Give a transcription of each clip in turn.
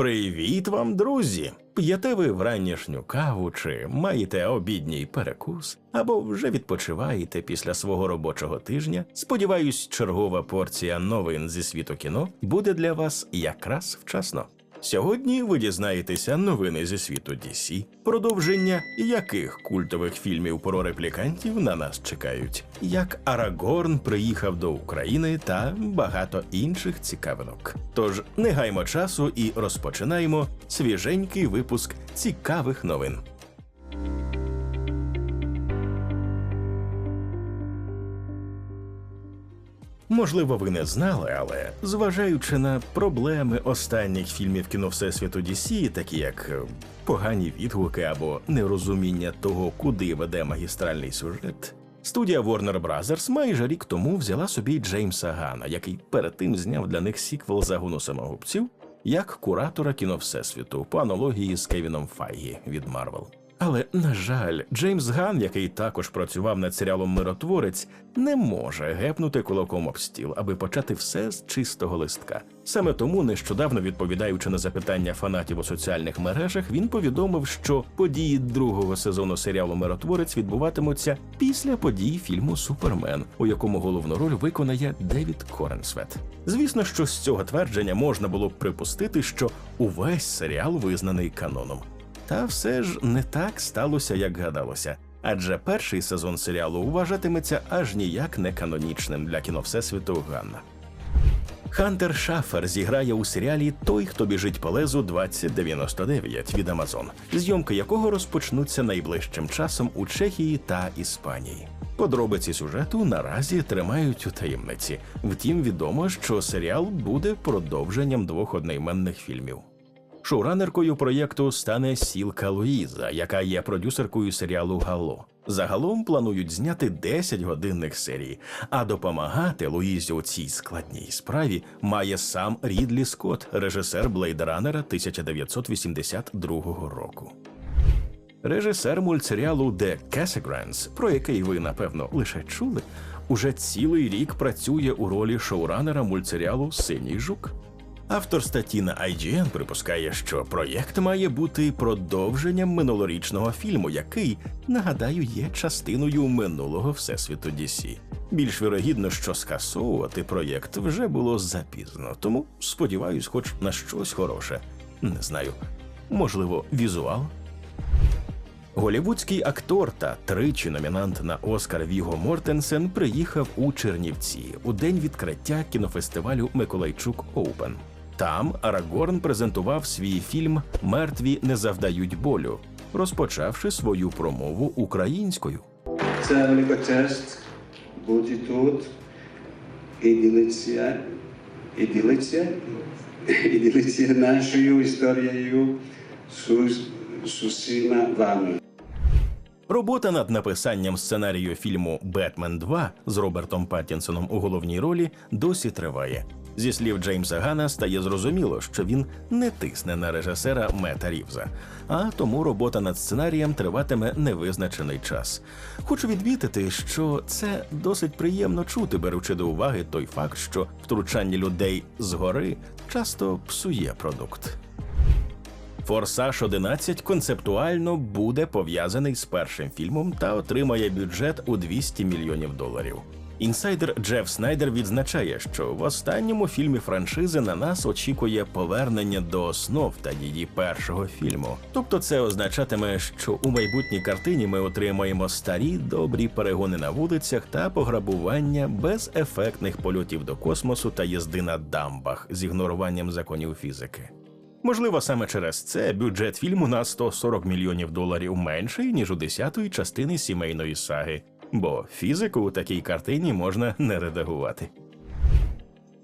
Привіт вам, друзі! П'єте ви вранішню каву чи маєте обідній перекус, або вже відпочиваєте після свого робочого тижня. Сподіваюсь, чергова порція новин зі світу кіно буде для вас якраз вчасно. Сьогодні ви дізнаєтеся новини зі світу DC, продовження яких культових фільмів про реплікантів на нас чекають, як Арагорн приїхав до України та багато інших цікавинок. Тож не гаймо часу і розпочинаємо свіженький випуск цікавих новин. Можливо, ви не знали, але зважаючи на проблеми останніх фільмів кіно Всесвіту DC, такі як е, погані відгуки або нерозуміння того, куди веде магістральний сюжет, студія Warner Bros. майже рік тому взяла собі Джеймса Гана, який перед тим зняв для них сіквел загону самогубців, як куратора кіно Всесвіту по аналогії з Кевіном Файгі від Марвел. Але на жаль, Джеймс Ган, який також працював над серіалом Миротворець, не може гепнути кулаком об стіл, аби почати все з чистого листка. Саме тому, нещодавно відповідаючи на запитання фанатів у соціальних мережах, він повідомив, що події другого сезону серіалу Миротворець відбуватимуться після подій фільму Супермен, у якому головну роль виконає Девід Коренсвет. Звісно, що з цього твердження можна було б припустити, що увесь серіал визнаний каноном. Та все ж не так сталося, як гадалося. Адже перший сезон серіалу вважатиметься аж ніяк не канонічним для кіно Всесвіту Ганна. Хантер Шафер зіграє у серіалі Той, хто біжить по лезу 2099 від Амазон, зйомки якого розпочнуться найближчим часом у Чехії та Іспанії. Подробиці сюжету наразі тримають у таємниці. Втім, відомо, що серіал буде продовженням двох одноіменних фільмів. Шоуранеркою проєкту стане Сілка Луїза, яка є продюсеркою серіалу Гало. Загалом планують зняти 10 годинних серій, а допомагати Луїзі у цій складній справі має сам Рідлі Скотт, режисер Блейдранера 1982 року. Режисер мультсеріалу The Cassegrants, про який ви напевно лише чули, уже цілий рік працює у ролі шоуранера мультсеріалу Синій жук. Автор статті на IGN припускає, що проєкт має бути продовженням минулорічного фільму, який, нагадаю, є частиною минулого всесвіту DC. Більш вірогідно, що скасовувати проєкт вже було запізно, тому сподіваюсь, хоч на щось хороше. Не знаю, можливо, візуал. Голівудський актор та тричі номінант на Оскар Віго Мортенсен приїхав у Чернівці у день відкриття кінофестивалю Миколайчук Оупен. Там Арагорн презентував свій фільм Мертві не завдають болю, розпочавши свою промову українською. Це велика честь бути тут і ділитися, і ділитися, і ділитися нашою історією з усіма вами. Робота над написанням сценарію фільму Бетмен 2 з Робертом Паттінсоном у головній ролі досі триває. Зі слів Джеймса Гана стає зрозуміло, що він не тисне на режисера Мета Рівза, а тому робота над сценарієм триватиме невизначений час. Хочу відмітити, що це досить приємно чути, беручи до уваги той факт, що втручання людей згори часто псує продукт. Форсаж 11 концептуально буде пов'язаний з першим фільмом та отримає бюджет у 200 мільйонів доларів. Інсайдер Джеф Снайдер відзначає, що в останньому фільмі франшизи на нас очікує повернення до основ та її першого фільму. Тобто, це означатиме, що у майбутній картині ми отримаємо старі добрі перегони на вулицях та пограбування без ефектних польотів до космосу та їзди на дамбах з ігноруванням законів фізики. Можливо, саме через це бюджет фільму на 140 мільйонів доларів менший ніж у десятої частини сімейної саги, бо фізику у такій картині можна не редагувати.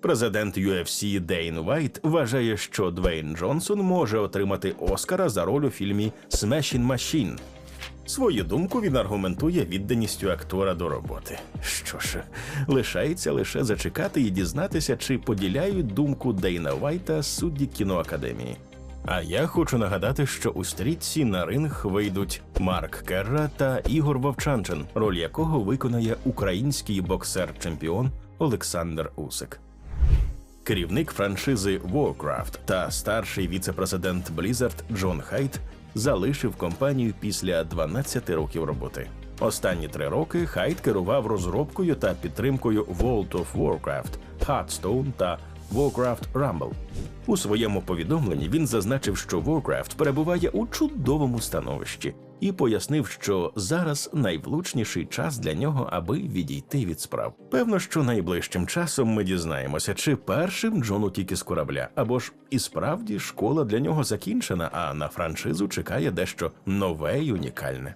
Президент UFC Дейн Вайт вважає, що Двейн Джонсон може отримати Оскара за роль у фільмі «Smashing Machine». Свою думку він аргументує відданістю актора до роботи. Що ж, лишається лише зачекати і дізнатися, чи поділяють думку Дейна Вайта судді кіноакадемії. А я хочу нагадати, що у стрітці на ринг вийдуть Марк Керра та Ігор Вовчанчин, роль якого виконає український боксер-чемпіон Олександр Усик. Керівник франшизи Warcraft та старший віце-президент Blizzard Джон Хайт залишив компанію після 12 років роботи. Останні три роки Хайт керував розробкою та підтримкою World of Warcraft, Hearthstone та Warcraft Rumble. У своєму повідомленні він зазначив, що Warcraft перебуває у чудовому становищі, і пояснив, що зараз найвлучніший час для нього, аби відійти від справ. Певно, що найближчим часом ми дізнаємося, чи першим Джон утік із корабля, або ж і справді школа для нього закінчена, а на франшизу чекає дещо нове й унікальне.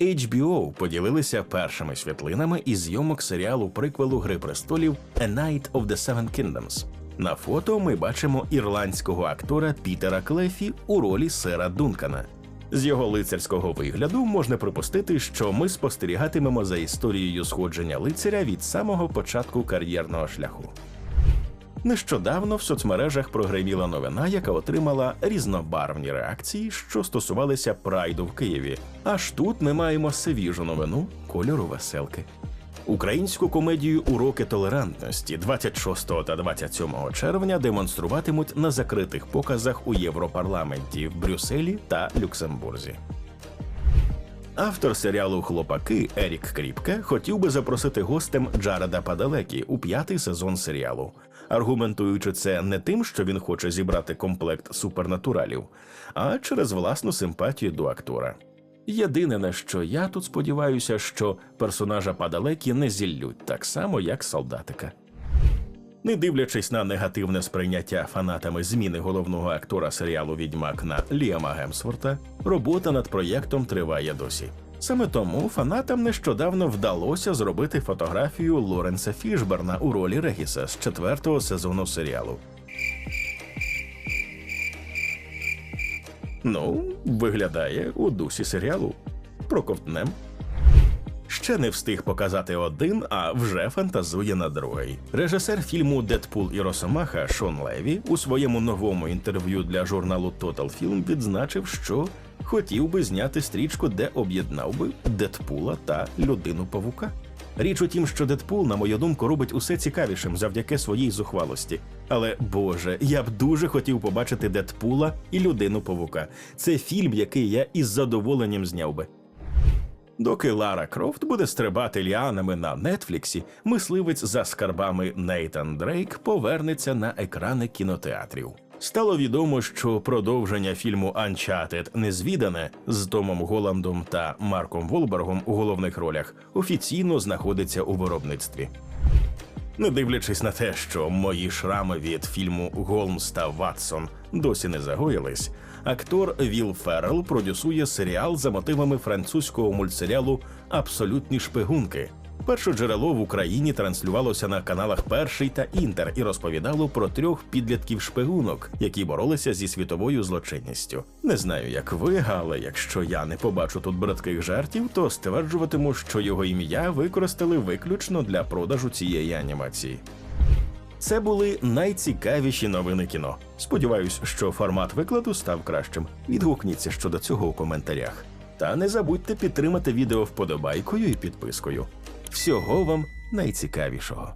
HBO поділилися першими світлинами із зйомок серіалу приквелу Гри престолів A Night of the Seven Kingdoms. На фото ми бачимо ірландського актора Пітера Клефі у ролі сера Дункана. З його лицарського вигляду можна припустити, що ми спостерігатимемо за історією сходження лицаря від самого початку кар'єрного шляху. Нещодавно в соцмережах прогреміла новина, яка отримала різнобарвні реакції, що стосувалися прайду в Києві. Аж тут ми маємо свіжу новину кольору веселки. Українську комедію Уроки толерантності 26 та 27 червня демонструватимуть на закритих показах у Європарламенті в Брюсселі та Люксембурзі. Автор серіалу Хлопаки Ерік Кріпке хотів би запросити гостем Джареда Падалекі у п'ятий сезон серіалу, аргументуючи це не тим, що він хоче зібрати комплект супернатуралів, а через власну симпатію до актора. Єдине на що я тут сподіваюся, що персонажа Падалекі не зіллють так само, як солдатика. Не дивлячись на негативне сприйняття фанатами зміни головного актора серіалу Відьмак на Ліама Гемсворта, робота над проєктом триває досі. Саме тому фанатам нещодавно вдалося зробити фотографію Лоренса Фішберна у ролі Регіса з четвертого сезону серіалу. Ну, виглядає у дусі серіалу. Проковтнем. Ще не встиг показати один, а вже фантазує на другий. Режисер фільму Дедпул і Росомаха Шон Леві у своєму новому інтерв'ю для журналу Total Film відзначив, що хотів би зняти стрічку, де об'єднав би Дедпула та людину павука. Річ у тім, що Дедпул, на мою думку, робить усе цікавішим завдяки своїй зухвалості. Але Боже, я б дуже хотів побачити Дедпула і людину павука. Це фільм, який я із задоволенням зняв би. Доки Лара Крофт буде стрибати ліанами на Нетфліксі, мисливець за скарбами Нейтан Дрейк повернеться на екрани кінотеатрів. Стало відомо, що продовження фільму Uncharted Незвідане з Томом Голландом та Марком Волбергом у головних ролях офіційно знаходиться у виробництві. Не дивлячись на те, що мої шрами від фільму Голмс та Ватсон досі не загоїлись, актор Віл Феррел продюсує серіал за мотивами французького мультсеріалу Абсолютні шпигунки. Перше джерело в Україні транслювалося на каналах Перший та Інтер і розповідало про трьох підлітків шпигунок, які боролися зі світовою злочинністю. Не знаю, як ви, але якщо я не побачу тут братких жартів, то стверджуватиму, що його ім'я використали виключно для продажу цієї анімації. Це були найцікавіші новини кіно. Сподіваюсь, що формат викладу став кращим. Відгукніться щодо цього у коментарях. Та не забудьте підтримати відео вподобайкою і підпискою. Всього вам найцікавішого.